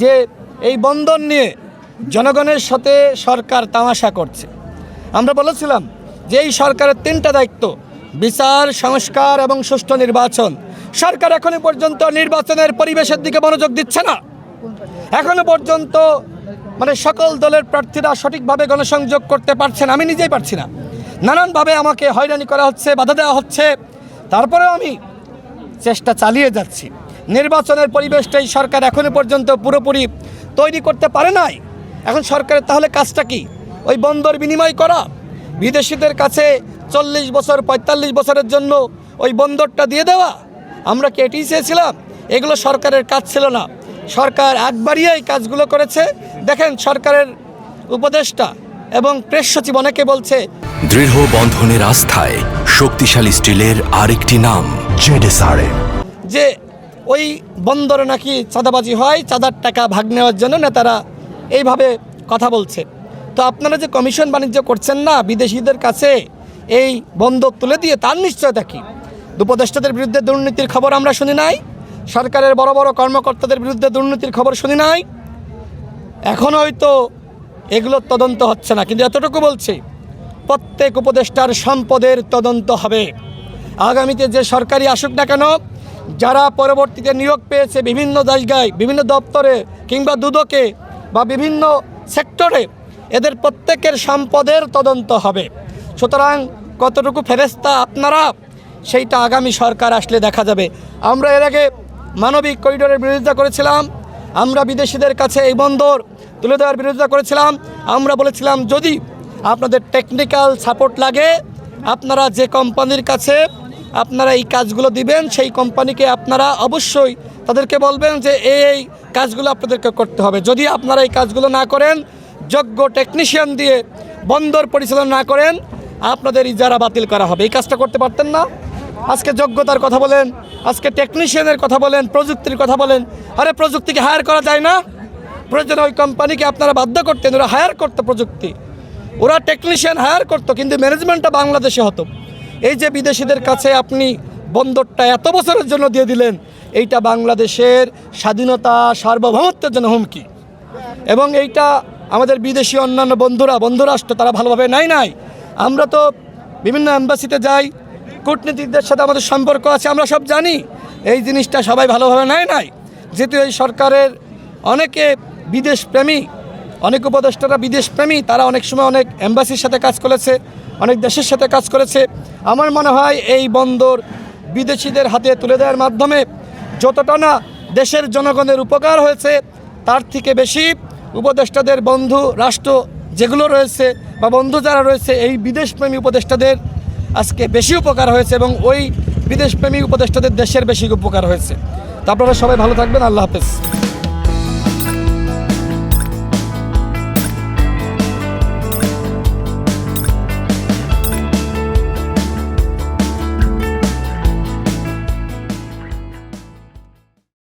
যে এই বন্দর নিয়ে জনগণের সাথে সরকার তামাশা করছে। আমরা বলেছিলাম যে এই সরকারের তিনটা দায়িত্ব, বিচার, সংস্কার এবং সুষ্ঠু নির্বাচন। সরকার এখনও পর্যন্ত নির্বাচনের পরিবেশের দিকে মনোযোগ দিচ্ছে না। এখনও পর্যন্ত মানে সকল দলের প্রার্থীরা সঠিকভাবে গণসংযোগ করতে পারছেন আমি নিজেই পারছি না। নানানভাবে আমাকে হয়রানি করা হচ্ছে, বাধা দেওয়া হচ্ছে। তারপরেও আমি চেষ্টা চালিয়ে যাচ্ছি। নির্বাচনের পরিবেশটাই সরকার এখনও পর্যন্ত পুরোপুরি তৈরি করতে পারে নাই। এখন সরকারের তাহলে কাজটা কি? ওই বন্দর বিনিময় করা? বিদেশিদের কাছে চল্লিশ বছর পঁয়তাল্লিশ বছরের জন্য ওই বন্দরটা দিয়ে দেওয়া? আমরা কি এটি চেয়েছিলাম? এগুলো সরকারের কাজ ছিল না। সরকার একবারই এই কাজগুলো করেছে। দেখেন সরকারের উপদেষ্টা এবং প্রেস সচিব অনেকে বলছে দৃঢ় বন্ধনের আস্থায় শক্তিশালী স্টিলের আরেকটি নাম জেডেসআরএম। যে ওই বন্দরে নাকি চাঁদাবাজি হয়, চাঁদার টাকা ভাগ নেওয়ার জন্য নেতারা এইভাবে কথা বলছে। তো আপনারা যে কমিশন বাণিজ্য করছেন না, বিদেশিদের কাছে এই বন্দর তুলে দিয়ে তার নিশ্চয়তা কি? উপদেষ্টাদের বিরুদ্ধে দুর্নীতির খবর আমরা শুনি নাই, সরকারের বড় বড় কর্মকর্তাদের বিরুদ্ধে দুর্নীতির খবর শুনি নাই। এখন হয়তো এগুলোর তদন্ত হচ্ছে না, কিন্তু এতটুকু বলছি, প্রত্যেক উপদেষ্টার সম্পদের তদন্ত হবে। আগামীতে যে সরকারি আসুক না কেন যারা পরবর্তীতে নিয়োগ পেয়েছে বিভিন্ন জায়গায়, বিভিন্ন দপ্তরে কিংবা দুদকে বা বিভিন্ন সেক্টরে, এদের প্রত্যেকের সম্পদের তদন্ত হবে। সুতরাং কতটুকু ফেরেস্তা আপনারা, সেইটা আগামী সরকার আসলে দেখা যাবে। আমরা এর আগে মানবিক করিডোরের বিরোধিতা করেছিলাম, আমরা বিদেশিদের কাছে এই বন্দর তুলে দেওয়ার বিরোধিতা করেছিলাম, আমরা বলেছিলাম, যদি আপনাদের টেকনিক্যাল সাপোর্ট লাগে, আপনারা যে কোম্পানির কাছে আপনারা এই কাজগুলো দিবেন, সেই কোম্পানিকে আপনারা অবশ্যই তাদেরকে বলবেন যে এই কাজগুলো আপনাদেরকে করতে হবে। যদি আপনারা এই কাজগুলো না করেন, যোগ্য টেকনিশিয়ান দিয়ে বন্দর পরিচালনা না করেন আপনাদের ইজারা বাতিল করা হবে। এই কাজটা করতে পারতেন না? আজকে যোগ্যতার কথা বলেন, আজকে টেকনিশিয়ানের কথা বলেন, প্রযুক্তির কথা বলেন, আরে প্রযুক্তিকে হায়ার করা যায় না? প্রয়োজনে ওই কোম্পানিকে আপনারা বাধ্য করতেন, ওরা হায়ার করতো প্রযুক্তি। ওরা টেকনিশিয়ান হায়ার করতো, কিন্তু ম্যানেজমেন্টটা বাংলাদেশে হতো। এই যে বিদেশিদের কাছে আপনি বন্দরটা এত বছরের জন্য দিয়ে দিলেন, এইটা বাংলাদেশের স্বাধীনতা, সার্বভৌমত্বের জন্য হুমকি। এবং এইটা আমাদের বিদেশি অন্যান্য বন্ধুরা, বন্ধুরাষ্ট্র, তারা ভালোভাবে নাই নাই। আমরা তো বিভিন্ন অ্যাম্বাসিতে যাই, কূটনীতিকদের সাথে আমাদের সম্পর্ক আছে, আমরা সব জানি, এই জিনিসটা সবাই ভালোভাবে নেয় নাই। যেহেতু এই সরকারের অনেকে বিদেশ প্রেমী অনেক উপদেষ্টারা বিদেশ প্রেমী তারা অনেক সময় অনেক অ্যাম্বাসির সাথে কাজ করেছে অনেক দেশের সাথে কাজ করেছে। আমার মনে হয় এই বন্দর বিদেশিদের হাতে তুলে দেওয়ার মাধ্যমে যতটা না দেশের জনগণের উপকার হয়েছে, তার থেকে বেশি উপদেষ্টাদের বন্ধু, রাষ্ট্র যেগুলো রয়েছে বা বন্ধু যারা রয়েছে, এই বিদেশপ্রেমী উপদেষ্টাদের আজকে বেশি উপকার হয়েছে এবং ওই বিদেশপ্রেমী উপদেষ্টাদের দেশের বেশি উপকার হয়েছে। তো আপনারা সবাই ভালো থাকবেন, আল্লাহ হাফেজ।